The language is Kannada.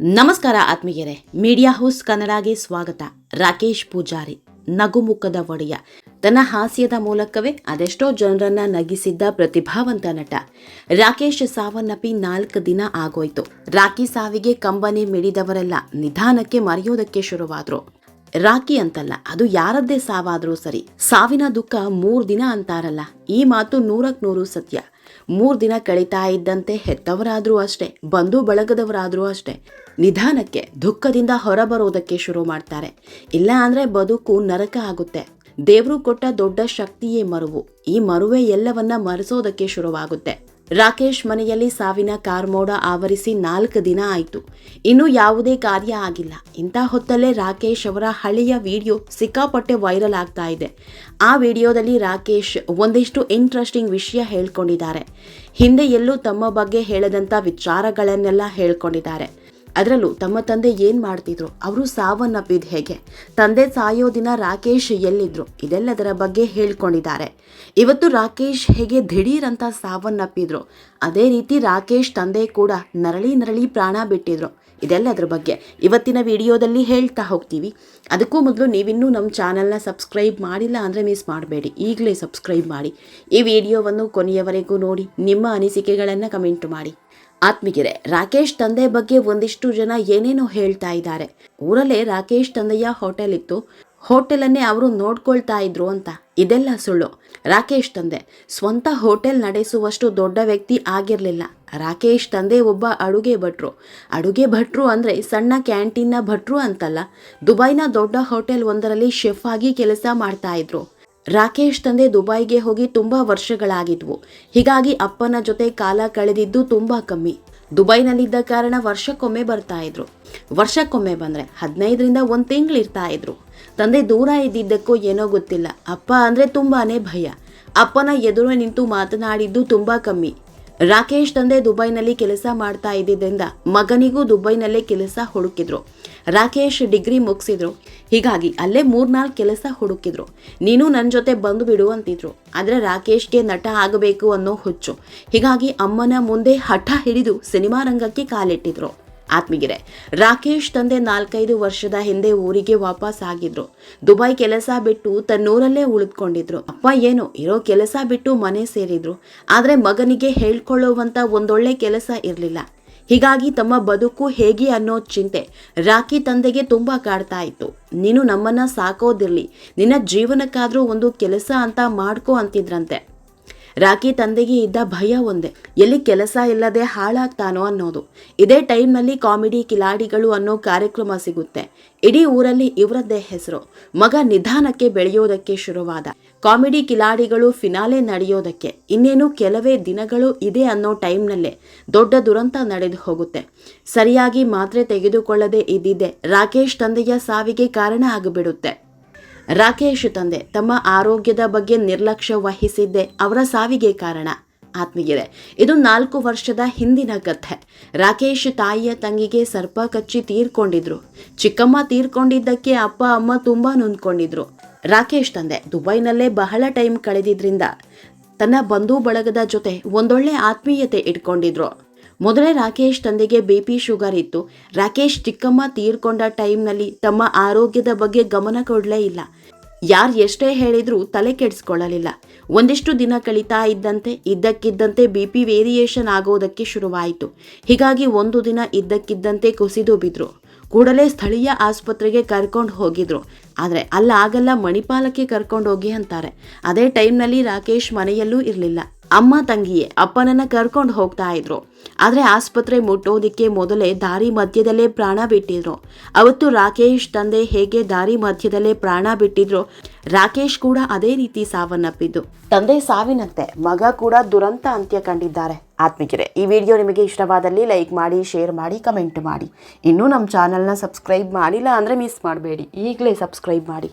ನಮಸ್ಕಾರ ಆತ್ಮೀಯರೇ, ಮೀಡಿಯಾ ಹೌಸ್ ಕನ್ನಡಗೆ ಸ್ವಾಗತ. ರಾಕೇಶ್ ಪೂಜಾರಿ, ನಗುಮುಖದ ಒಡೆಯ. ತನ್ನ ಹಾಸ್ಯದ ಮೂಲಕವೇ ಅದೆಷ್ಟೋ ಜನರನ್ನ ನಗಿಸಿದ್ದ ಪ್ರತಿಭಾವಂತ ನಟ. ರಾಕೇಶ್ ಸಾವನ್ನಪ್ಪಿ ನಾಲ್ಕು ದಿನ ಆಗೋಯ್ತು. ರಾಕಿ ಸಾವಿಗೆ ಕಂಬನಿ ಮಿಡಿದವರೆಲ್ಲ ನಿಧಾನಕ್ಕೆ ಮರೆಯೋದಕ್ಕೆ ಶುರುವಾದ್ರು. ರಾಕಿ ಅಂತಲ್ಲ, ಅದು ಯಾರದ್ದೇ ಸಾವಾದ್ರೂ ಸರಿ. ಸಾವಿನ ದುಃಖ ಮೂರ್ ದಿನ ಅಂತಾರಲ್ಲ, ಈ ಮಾತು ನೂರಕ್ ನೂರು ಸತ್ಯ. ಮೂರ್ ದಿನ ಕಳೀತಾ ಇದ್ದಂತೆ ಹೆತ್ತವರಾದ್ರೂ ಅಷ್ಟೇ, ಬಂಧು ಬಳಗದವರಾದ್ರೂ ಅಷ್ಟೇ. ನಿಧಾನಕ್ಕೆ, ದುಃಖದಿಂದ ಹೊರಬರೋದಕ್ಕೆ ಶುರು ಮಾಡ್ತಾರೆ. ಇಲ್ಲ ಅಂದ್ರೆ ಬದುಕು ನರಕ ಆಗುತ್ತೆ. ದೇವ್ರು ಕೊಟ್ಟ ದೊಡ್ಡ ಶಕ್ತಿಯೇ ಮರುವು. ಈ ಮರುವೆ ಎಲ್ಲವನ್ನ ಮರೆಸೋದಕ್ಕೆ ಶುರುವಾಗುತ್ತೆ. ರಾಕೇಶ್ ಮನೆಯಲ್ಲಿ ಸಾವಿನ ಕಾರ್ಮೋಡ ಆವರಿಸಿ ನಾಲ್ಕು ದಿನ ಆಯಿತು. ಇನ್ನೂ ಯಾವುದೇ ಕಾರ್ಯ ಆಗಿಲ್ಲ. ಇಂಥ ಹೊತ್ತಲ್ಲೇ ರಾಕೇಶ್ ಅವರ ಹಳೆಯ ವಿಡಿಯೋ ಸಿಕ್ಕಾಪಟ್ಟೆ ವೈರಲ್ ಆಗ್ತಾ ಇದೆ. ಆ ವಿಡಿಯೋದಲ್ಲಿ ರಾಕೇಶ್ ಒಂದಿಷ್ಟು ಇಂಟ್ರೆಸ್ಟಿಂಗ್ ವಿಷಯ ಹೇಳ್ಕೊಂಡಿದ್ದಾರೆ. ಹಿಂದೆ ಎಲ್ಲೂ ತಮ್ಮ ಬಗ್ಗೆ ಹೇಳದಂಥ ವಿಚಾರಗಳನ್ನೆಲ್ಲ ಹೇಳ್ಕೊಂಡಿದ್ದಾರೆ. ಅದರಲ್ಲೂ ತಮ್ಮ ತಂದೆ ಏನು ಮಾಡ್ತಿದ್ರು? ಅವರು ಸಾವನ್ನಪ್ಪಿದ್ದು ಹೇಗೆ? ತಂದೆ ಸಾಯೋ ದಿನ ರಾಕೇಶ್ ಎಲ್ಲಿದ್ರು? ಇದೆಲ್ಲದರ ಬಗ್ಗೆ ಹೇಳ್ಕೊಂಡಿದ್ದಾರೆ. ಇವತ್ತು ರಾಕೇಶ್ ಹೇಗೆ ದಿಢೀರ್ ಅಂತ ಸಾವನ್ನಪ್ಪಿದ್ರು? ಅದೇ ರೀತಿ ರಾಕೇಶ್ ತಂದೆ ಕೂಡ ನರಳಿ ನರಳಿ ಪ್ರಾಣ ಬಿಟ್ಟಿದ್ರು. ಇದೆಲ್ಲದರ ಬಗ್ಗೆ ಇವತ್ತಿನ ವಿಡಿಯೋದಲ್ಲಿ ಹೇಳ್ತಾ ಹೋಗ್ತೀವಿ. ಅದಕ್ಕೂ ಮೊದಲು ನೀವಿನ್ನೂ ನಮ್ಮ ಚಾನಲ್ನ ಸಬ್ಸ್ಕ್ರೈಬ್ ಮಾಡಿಲ್ಲ ಅಂದರೆ ಮಿಸ್ ಮಾಡಬೇಡಿ. ಈಗಲೇ ಸಬ್ಸ್ಕ್ರೈಬ್ ಮಾಡಿ. ಈ ವಿಡಿಯೋವನ್ನು ಕೊನೆಯವರೆಗೂ ನೋಡಿ. ನಿಮ್ಮ ಅನಿಸಿಕೆಗಳನ್ನು ಕಮೆಂಟ್ ಮಾಡಿ. ಆತ್ಮಿಗೆರೆ ರಾಕೇಶ್ ತಂದೆ ಬಗ್ಗೆ ಒಂದಿಷ್ಟು ಜನ ಏನೇನೋ ಹೇಳ್ತಾ ಇದ್ದಾರೆ. ಊರಲ್ಲೇ ರಾಕೇಶ್ ತಂದೆಯ ಹೋಟೆಲ್ ಇತ್ತು. ಹೋಟೆಲನ್ನೇ ಅವರು ನೋಡ್ಕೊಳ್ತಾ ಇದ್ರು ಅಂತ. ಇದೆಲ್ಲ ಸುಳ್ಳು. ರಾಕೇಶ್ ತಂದೆ, ಸ್ವಂತ ಹೋಟೆಲ್ ನಡೆಸುವಷ್ಟು ದೊಡ್ಡ ವ್ಯಕ್ತಿ ಆಗಿರಲಿಲ್ಲ. ರಾಕೇಶ್ ತಂದೆ ಒಬ್ಬ ಅಡುಗೆ ಭಟ್ರು. ಅಡುಗೆ ಭಟ್ರು ಅಂದರೆ ಸಣ್ಣ ಕ್ಯಾಂಟೀನ್ನ ಭಟ್ರು ಅಂತಲ್ಲ. ದುಬೈನ ದೊಡ್ಡ ಹೋಟೆಲ್ ಒಂದರಲ್ಲಿ ಶೆಫ್ ಆಗಿ ಕೆಲಸ ಮಾಡ್ತಾ ಇದ್ರು. ರಾಕೇಶ್ ತಂದೆ ದುಬೈಗೆ ಹೋಗಿ ತುಂಬಾ ವರ್ಷಗಳಾಗಿದ್ವು. ಹೀಗಾಗಿ ಅಪ್ಪನ ಜೊತೆ ಕಾಲ ಕಳೆದಿದ್ದು ತುಂಬಾ ಕಮ್ಮಿ. ದುಬೈನಲ್ಲಿದ್ದ ಕಾರಣ ವರ್ಷಕ್ಕೊಮ್ಮೆ ಬರ್ತಾ ಇದ್ರು. ವರ್ಷಕ್ಕೊಮ್ಮೆ ಬಂದ್ರೆ ಹದಿನೈದರಿಂದ ಒಂದು ತಿಂಗಳು ಇರ್ತಾ ಇದ್ರು. ತಂದೆ ದೂರ ಇದ್ದಿದ್ದಕ್ಕೂ ಏನೋ ಗೊತ್ತಿಲ್ಲ. ಅಪ್ಪ ಅಂದ್ರೆ ತುಂಬಾನೇ ಭಯ. ಅಪ್ಪನ ಎದುರು ನಿಂತು ಮಾತನಾಡಿದ್ದು ತುಂಬಾ ಕಮ್ಮಿ. ರಾಕೇಶ್ ತಂದೆ ದುಬೈನಲ್ಲಿ ಕೆಲಸ ಮಾಡ್ತಾ ಇದ್ದಿದ್ದರಿಂದ ಮಗನಿಗೂ ದುಬೈನಲ್ಲೇ ಕೆಲಸ ಹುಡುಕಿದ್ರು. ರಾಕೇಶ್ ಡಿಗ್ರಿ ಮುಗಿಸಿದ್ರು. ಹೀಗಾಗಿ ಅಲ್ಲೇ ಮೂರ್ನಾಲ್ಕು ಕೆಲಸ ಹುಡುಕಿದ್ರು. ನೀನು ನನ್ನ ಜೊತೆ ಬಂದು ಬಿಡು ಅಂತಿದ್ರು. ಆದರೆ ರಾಕೇಶ್ಗೆ ನಟ ಆಗಬೇಕು ಅನ್ನೋ ಹುಚ್ಚು. ಹೀಗಾಗಿ ಅಮ್ಮನ ಮುಂದೆ ಹಠ ಹಿಡಿದು ಸಿನಿಮಾ ರಂಗಕ್ಕೆ ಕಾಲಿಟ್ಟಿದ್ರು. ಆತ್ಮಿಗಿರೆ ರಾಕೇಶ್ ತಂದೆ ನಾಲ್ಕೈದು ವರ್ಷದ ಹಿಂದೆ ಊರಿಗೆ ವಾಪಸ್ ಆಗಿದ್ರು. ದುಬೈ ಕೆಲಸ ಬಿಟ್ಟು ತನ್ನೂರಲ್ಲೇ ಉಳಿದುಕೊಂಡಿದ್ರು. ಅಪ್ಪ ಏನು, ಇರೋ ಕೆಲಸ ಬಿಟ್ಟು ಮನೆ ಸೇರಿದ್ರು. ಆದರೆ ಮಗನಿಗೆ ಹೇಳ್ಕೊಳ್ಳುವಂತ ಒಂದೊಳ್ಳೆ ಕೆಲಸ ಇರಲಿಲ್ಲ. ಹೀಗಾಗಿ ತಮ್ಮ ಬದುಕು ಹೇಗೆ ಅನ್ನೋ ಚಿಂತೆ ರಾಕಿ ತಂದೆಗೆ ತುಂಬಾ ಕಾಡ್ತಾ ಇತ್ತು. ನೀನು ನಮ್ಮನ್ನ ಸಾಕೋದಿರ್ಲಿ, ನಿನ್ನ ಜೀವನಕ್ಕಾದ್ರೂ ಒಂದು ಕೆಲಸ ಅಂತ ಮಾಡ್ಕೋ ಅಂತಿದ್ರಂತೆ. ರಾಕಿ ತಂದೆಗೆ ಇದ್ದ ಭಯ ಒಂದೇ. ಎಲ್ಲಿ ಕೆಲಸ ಇಲ್ಲದೆ ಹಾಳಾಗ್ತಾನೋ ಅನ್ನೋದು. ಇದೇ ಟೈಮ್ನಲ್ಲಿ ಕಾಮಿಡಿ ಕಿಲಾಡಿಗಳು ಅನ್ನೋ ಕಾರ್ಯಕ್ರಮ ಸಿಗುತ್ತೆ. ಇಡೀ ಊರಲ್ಲಿ ಇವರದ್ದೇ ಹೆಸರು. ಮಗ ನಿಧಾನಕ್ಕೆ ಬೆಳೆಯೋದಕ್ಕೆ ಶುರುವಾದ. ಕಾಮಿಡಿ ಕಿಲಾಡಿಗಳು ಫಿನಾಲೆ ನಡೆಯೋದಕ್ಕೆ. ಇನ್ನೇನು ಕೆಲವೇ ದಿನಗಳು ಇದೆ ಅನ್ನೋ ಟೈಮ್ನಲ್ಲೇ ದೊಡ್ಡ ದುರಂತ ನಡೆದು ಹೋಗುತ್ತೆ. ಸರಿಯಾಗಿ ಮಾತ್ರೆ ತೆಗೆದುಕೊಳ್ಳದೆ ಇದ್ದಿದ್ದೆ ರಾಕೇಶ್ ತಂದೆಯ ಸಾವಿಗೆ ಕಾರಣ ಆಗಿಬಿಡುತ್ತೆ. ರಾಕೇಶ್ ತಂದೆ ತಮ್ಮ ಆರೋಗ್ಯದ ಬಗ್ಗೆ ನಿರ್ಲಕ್ಷ್ಯ ವಹಿಸಿದ್ದೆ ಅವರ ಸಾವಿಗೆ ಕಾರಣ. ಆತ್ಮೀಯರೇ, ಇದು ನಾಲ್ಕು ವರ್ಷದ ಹಿಂದಿನ ಕಥೆ. ರಾಕೇಶ್ ತಾಯಿಯ ತಂಗಿಗೆ ಸರ್ಪ ಕಚ್ಚಿ ತೀರ್ಕೊಂಡಿದ್ರು. ಚಿಕ್ಕಮ್ಮ ತೀರ್ಕೊಂಡಿದ್ದಕ್ಕೆ ಅಪ್ಪ, ಅಮ್ಮ ತುಂಬಾ ನೊಂದ್ಕೊಂಡಿದ್ರು. ರಾಕೇಶ್ ತಂದೆ ದುಬೈನಲ್ಲೇ ಬಹಳ ಟೈಮ್ ಕಳೆದಿದ್ರಿಂದ ತನ್ನ ಬಂಧು ಬಳಗದ ಜೊತೆ ಒಂದೊಳ್ಳೆ ಆತ್ಮೀಯತೆ ಇಟ್ಕೊಂಡಿದ್ರು. ಮೊದಲೇ ರಾಕೇಶ್ ತಂದೆಗೆ ಬಿ ಪಿ ಶುಗರ್ ಇತ್ತು. ರಾಕೇಶ್ ಚಿಕ್ಕಮ್ಮ ತೀರ್ಕೊಂಡ ಟೈಮ್ನಲ್ಲಿ ತಮ್ಮ ಆರೋಗ್ಯದ ಬಗ್ಗೆ ಗಮನ ಕೊಡಲೇ ಇಲ್ಲ. ಯಾರು ಎಷ್ಟೇ ಹೇಳಿದರೂ ತಲೆ ಕೆಡಿಸ್ಕೊಳ್ಳಲಿಲ್ಲ. ಒಂದಿಷ್ಟು ದಿನ ಕಳೀತಾ ಇದ್ದಂತೆ, ಇದ್ದಕ್ಕಿದ್ದಂತೆ ಬಿ ಪಿ ವೇರಿಯೇಷನ್ ಆಗೋದಕ್ಕೆ ಶುರುವಾಯಿತು. ಹೀಗಾಗಿ ಒಂದು ದಿನ ಇದ್ದಕ್ಕಿದ್ದಂತೆ ಕುಸಿದು ಬಿದ್ರು. ಕೂಡಲೇ ಸ್ಥಳೀಯ ಆಸ್ಪತ್ರೆಗೆ ಕರ್ಕೊಂಡು ಹೋಗಿದ್ರು. ಆದರೆ ಅಲ್ಲಾಗಲ್ಲ ಮಣಿಪಾಲಕ್ಕೆ ಕರ್ಕೊಂಡು ಹೋಗಿ ಅಂತಾರೆ. ಅದೇ ಟೈಮ್ನಲ್ಲಿ ರಾಕೇಶ್ ಮನೆಯಲ್ಲೂ ಇರಲಿಲ್ಲ. ಅಮ್ಮ ತಂಗಿಯೇ ಅಪ್ಪನನ್ನ ಕರ್ಕೊಂಡು ಹೋಗ್ತಾ ಇದ್ರು. ಆದರೆ ಆಸ್ಪತ್ರೆ ಮುಟ್ಟೋದಿಕ್ಕೆ ಮೊದಲೇ ದಾರಿ ಮಧ್ಯದಲ್ಲೇ ಪ್ರಾಣ ಬಿಟ್ಟಿದ್ರು. ಅವತ್ತು ರಾಕೇಶ್ ತಂದೆ ಹೇಗೆ ದಾರಿ ಮಧ್ಯದಲ್ಲೇ ಪ್ರಾಣ ಬಿಟ್ಟಿದ್ರು, ರಾಕೇಶ್ ಕೂಡ ಅದೇ ರೀತಿ ಸಾವನ್ನಪ್ಪಿದ್ದು. ತಂದೆ ಸಾವಿನಂತೆ, ಮಗ ಕೂಡ ದುರಂತ ಅಂತ್ಯ ಕಂಡಿದ್ದಾರೆ. ಆತ್ಮಿಕರೆ, ಈ ವಿಡಿಯೋ ನಿಮಗೆ ಇಷ್ಟವಾದಲ್ಲಿ ಲೈಕ್ ಮಾಡಿ, ಶೇರ್ ಮಾಡಿ, ಕಮೆಂಟ್ ಮಾಡಿ. ಇನ್ನೂ ನಮ್ಮ ಚಾನಲ್ನ ಸಬ್ಸ್ಕ್ರೈಬ್ ಮಾಡಿಲ್ಲ ಅಂದರೆ ಮಿಸ್ ಮಾಡಬೇಡಿ. ಈಗಲೇ ಸಬ್ಸ್ಕ್ರೈಬ್ ಮಾಡಿ.